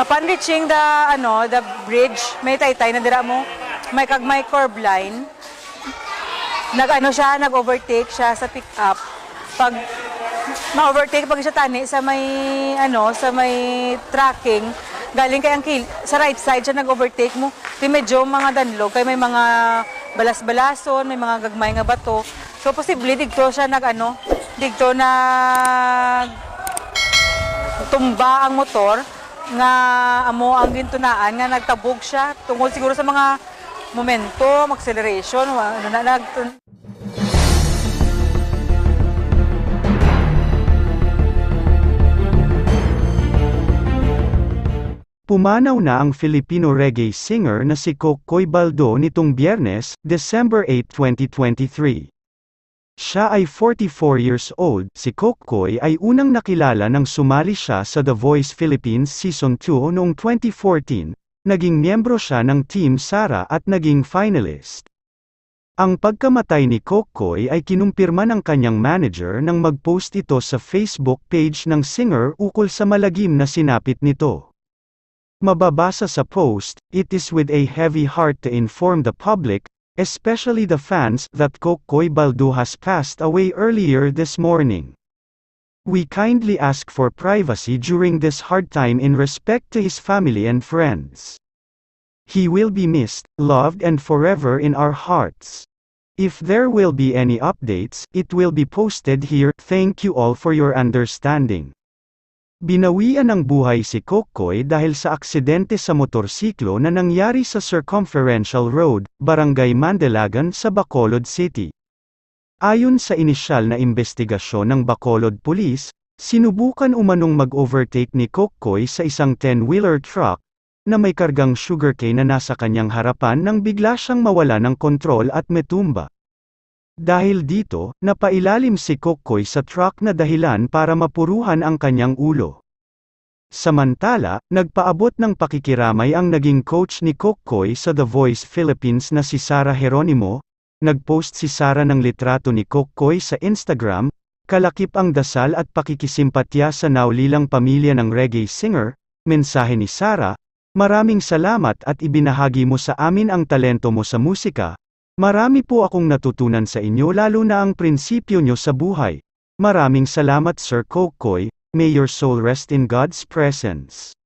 Upon reaching the ano, the bridge, may taytay na dira mo, may kag may curb line. Nag ano siya, nag-overtake siya sa pick up. Pag ma-overtake pag siya tani sa may ano, sa may tracking, galing kay ang kil sa right side siya nag-overtake mo. Di medyo mga danlog, kay may mga balas-balason, may mga gagmay nga bato. So posible digto siya nag ano, digto nag tumba ang motor nga amo ang gintunaan nga nagtabog siya tungkol siguro sa mga momentum, acceleration, ano na nag Pumanaw na ang Filipino reggae singer na si Kokoy Baldo nitong Biyernes, December 8, 2023. Siya ay 44 years old, si Kokoy ay unang nakilala nang sumali siya sa The Voice Philippines Season 2 noong 2014, naging miyembro siya ng Team Sara at naging finalist. Ang pagkamatay ni Kokoy ay kinumpirma ng kanyang manager nang mag-post ito sa Facebook page ng singer ukol sa malagim na sinapit nito. Mababasa sa post, it is with a heavy heart to inform the public, especially the fans, that Kokoy Baldo has passed away earlier this morning. We kindly ask for privacy during this hard time in respect to his family and friends. He will be missed, loved and forever in our hearts. If there will be any updates, it will be posted here. Thank you all for your understanding. Binawian ng buhay si Kokoy dahil sa aksidente sa motorsiklo na nangyari sa Circumferential Road, Barangay Mandelagan sa Bacolod City. Ayon sa inisyal na investigasyon ng Bacolod Police, sinubukan umanong mag-overtake ni Kokoy sa isang 10-wheeler truck, na may kargang sugarcane na nasa kanyang harapan nang bigla siyang mawala ng kontrol at metumba. Dahil dito, napailalim si Kokoy sa truck na dahilan para mapuruhan ang kanyang ulo. Samantala, nagpaabot ng pakikiramay ang naging coach ni Kokoy sa The Voice Philippines na si Sara Geronimo, nagpost si Sara ng litrato ni Kokoy sa Instagram, kalakip ang dasal at pakikisimpatya sa naulilang pamilya ng reggae singer, mensahe ni Sara, maraming salamat at ibinahagi mo sa amin ang talento mo sa musika, Marami po akong natutunan sa inyo lalo na ang prinsipyo nyo sa buhay. Maraming salamat Sir Kokoy, may your soul rest in God's presence.